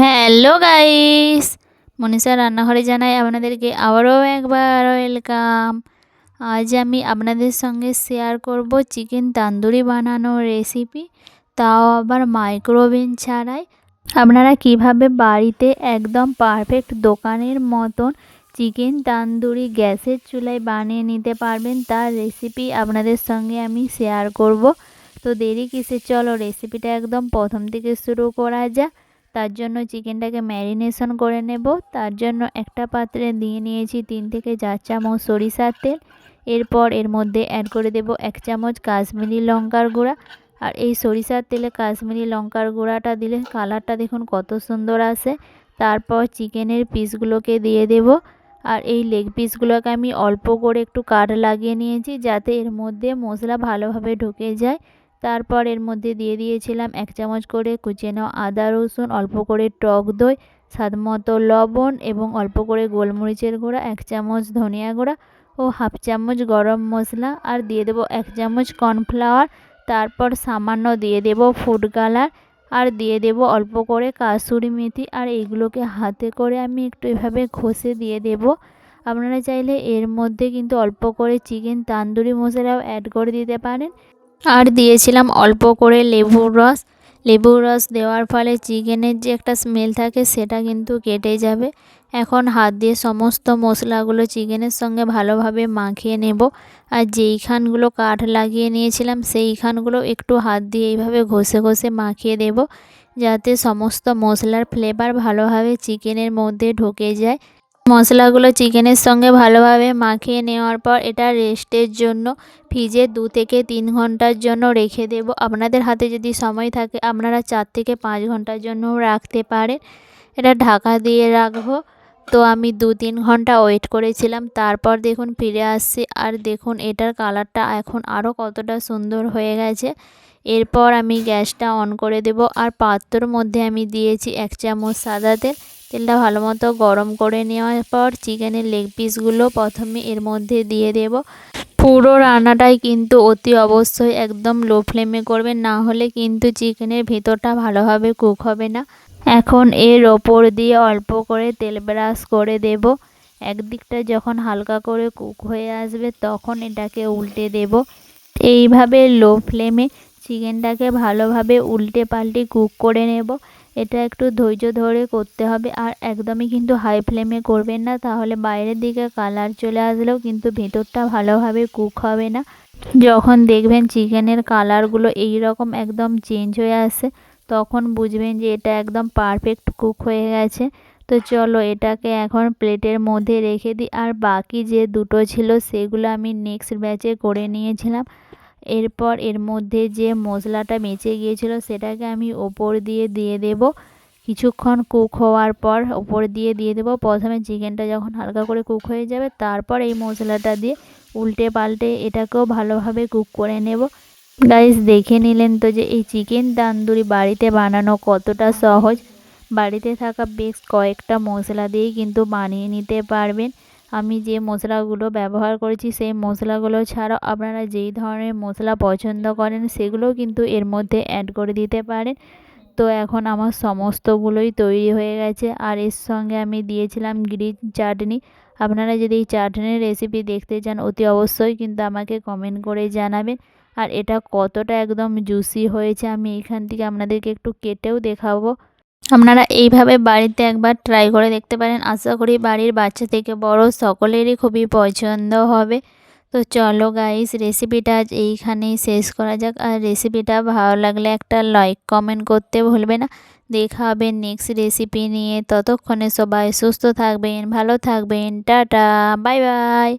Hello guys, Manisha রান্নাঘরে জানাই আপনাদেরকে আবারও একবার ওয়েলকাম। আজ আমি আপনাদের সঙ্গে শেয়ার করব চিকেন তান্দুরি বানানোর রেসিপি তাও আবার মাইক্রোওভেন ছাড়াই। আপনারা কীভাবে বাড়িতে একদম পারফেক্ট দোকানের মতন চিকেন তান্দুরি গ্যাসের চুলায় বানিয়ে নিতে পারবেন, তার রেসিপি আপনাদের সঙ্গে আমি শেয়ার করব। তো দেরি কিসে, চলো রেসিপিটা একদম প্রথম থেকে শুরু করা যাক। তার জন্য চিকেনটাকে ম্যারিনেশন করে নেব। তার জন্য একটা পাত্রে দিয়ে নিয়েছি তিন থেকে চার চামচ সরিষার তেল। এরপর এর মধ্যে অ্যাড করে দেব এক চামচ কাশ্মীরি লঙ্কার গুঁড়া। আর এই সরিষার তেলে কাশ্মীরি লঙ্কার গুঁড়াটা দিলে কালারটা দেখুন কত সুন্দর আসে। তারপর চিকেনের পিসগুলোকে দিয়ে দেব। আর এই লেগ পিসগুলোকে আমি অল্প করে একটু কাট লাগিয়ে নিয়েছি যাতে এর মধ্যে মশলা ভালোভাবে ঢুকে যায়। তারপর এর মধ্যে দিয়ে দিয়েছিলাম এক চামচ করে কুচেনো আদা, রসুন, অল্প করে টক দই, স্বাদ মতো লবণ এবং অল্প করে গোলমরিচের গুঁড়া, এক চামচ ধনিয়া গুঁড়া ও হাফ চামচ গরম মশলা আর দিয়ে দেবো এক চামচ কর্নফ্লাওয়ার। তারপর সামান্য দিয়ে দেব ফুড কালার আর দিয়ে দেব অল্প করে কাসুরি মেথি আর এইগুলোকে হাতে করে আমি একটু এভাবে ঘষে দিয়ে দেব। আপনারা চাইলে এর মধ্যে কিন্তু অল্প করে চিকেন, তান্দুরি মশলাও অ্যাড করে দিতে পারেন। আর দিয়েছিলাম অল্প করে লেবুর রস। লেবুর রস দেওয়ার ফলে চিকেনের যে একটা স্মেল থাকে সেটা কিন্তু কেটে যাবে। এখন হাত দিয়ে সমস্ত মশলাগুলো চিকেনের সঙ্গে ভালোভাবে মাখিয়ে নেব। আর যেইখানগুলো কাঠ লাগিয়ে নিয়েছিলাম সেইখানগুলো একটু হাত দিয়ে এইভাবে ঘষে ঘষে মাখিয়ে দেব। যাতে সমস্ত মশলার ফ্লেভার ভালোভাবে চিকেনের মধ্যে ঢুকে যায়। মশলাগুলো চিকেনের সঙ্গে ভালোভাবে মাখিয়ে নেওয়ার পর এটা রেস্টের জন্য ফ্রিজে দু থেকে তিন ঘণ্টার জন্য রেখে দেব। আপনাদের হাতে যদি সময় থাকে, আপনারা চার থেকে পাঁচ ঘণ্টার জন্যও রাখতে পারেন। এটা ঢাকা দিয়ে রাখব। তো আমি দু তিন ঘণ্টা ওয়েট করেছিলাম, তারপর দেখুন ফিরে আসছি। আর দেখুন এটার কালারটা এখন আরও কতটা সুন্দর হয়ে গেছে। এরপর আমি গ্যাসটা অন করে দেব। আর পাত্রর মধ্যে আমি দিয়েছি এক চামচ সাদা তেল। তেলটা ভালো মতো গরম করে নেওয়ার পর চিকেনের লেগ পিসগুলো প্রথমে এর মধ্যে দিয়ে দেব। পুরো রান্নাটাই কিন্তু অতি অবশ্যই একদম লো ফ্লেমে করবেন না হলে কিন্তু চিকেনের ভেতরটা ভালোভাবে কুক হবে না। এখন এর ওপর দিয়ে অল্প করে তেল ব্রাশ করে দেব। একদিকটা যখন হালকা করে কুক হয়ে আসবে তখন এটাকে উল্টে দেব। এইভাবে লো ফ্লেমে চিকেনটাকে ভালোভাবে উল্টে পাল্টে কুক করে নেব। এটা একটু ধৈর্য ধরে করতে হবে। আর একদমই কিন্তু হাই ফ্লেমে করবেন না। তাহলে বাইরের দিকে কালার চলে আসলেও কিন্তু ভেতরটা ভালোভাবে কুক হবে না। যখন দেখবেন চিকেনের কালারগুলো এই রকম একদম চেঞ্জ হয়ে আসে, তখন বুঝবেন যে এটা একদম পারফেক্ট কুক হয়ে গেছে। তো চলো এটাকে এখন প্লেটের মধ্যে রেখে দিই। আর বাকি যে দুটো ছিল, সেগুলো আমি নেক্সট ব্যাচে করে নিয়েছিলাম। এরপর এর মধ্যে যে মশলাটা বেঁচে গিয়েছিল সেটাকে আমি ওপর দিয়ে দিয়ে দেব। কিছুক্ষণ কুক হওয়ার পর ওপর দিয়ে দিয়ে দেবো। প্রথমে চিকেনটা যখন হালকা করে কুক হয়ে যাবে, তারপর এই মশলাটা দিয়ে উল্টে পাল্টে এটাকেও ভালোভাবে কুক করে নেব। গাইস দেখে নিলেন তো যে এই চিকেন তান্দুরি বাড়িতে বানানো কতটা সহজ। বাড়িতে থাকা বেশ কয়েকটা মশলা দিয়েই কিন্তু বানিয়ে নিতে পারবেন। আমি যে মশলাগুলো ব্যবহার করেছি, সেই মশলাগুলো ছাড়াও আপনারা যেই ধরনের মশলা পছন্দ করেন, সেগুলোও কিন্তু এর মধ্যে অ্যাড করে দিতে পারেন। তো এখন আমার সমস্তগুলোই তৈরি হয়ে গেছে। আর এর সঙ্গে আমি দিয়েছিলাম গ্রিন চাটনি আপনারা যদি এই চাটনির রেসিপি দেখতে চান, অতি অবশ্যই কিন্তু আমাকে কমেন্ট করে জানাবেন। আর এটা কতটা একদম জুসি হয়েছে, আমি এখান থেকে আপনাদেরকে একটু কেটেও দেখাবো। আপনারা এইভাবে বাড়িতে একবার ট্রাই করে দেখতে পারেন। আশা করি বাড়ির বাচ্চা থেকে বড় সকলেরই খুবই পছন্দ হবে। তো চলো গাইস রেসিপিটা আজ এইখানেই শেষ করা যাক। আর রেসিপিটা ভালো লাগলে একটা লাইক কমেন্ট করতে ভুলবে না। দেখা হবে নেক্সট রেসিপি নিয়ে। ততক্ষণে সবাই সুস্থ থাকবেন, ভালো থাকবেন। Tata bye bye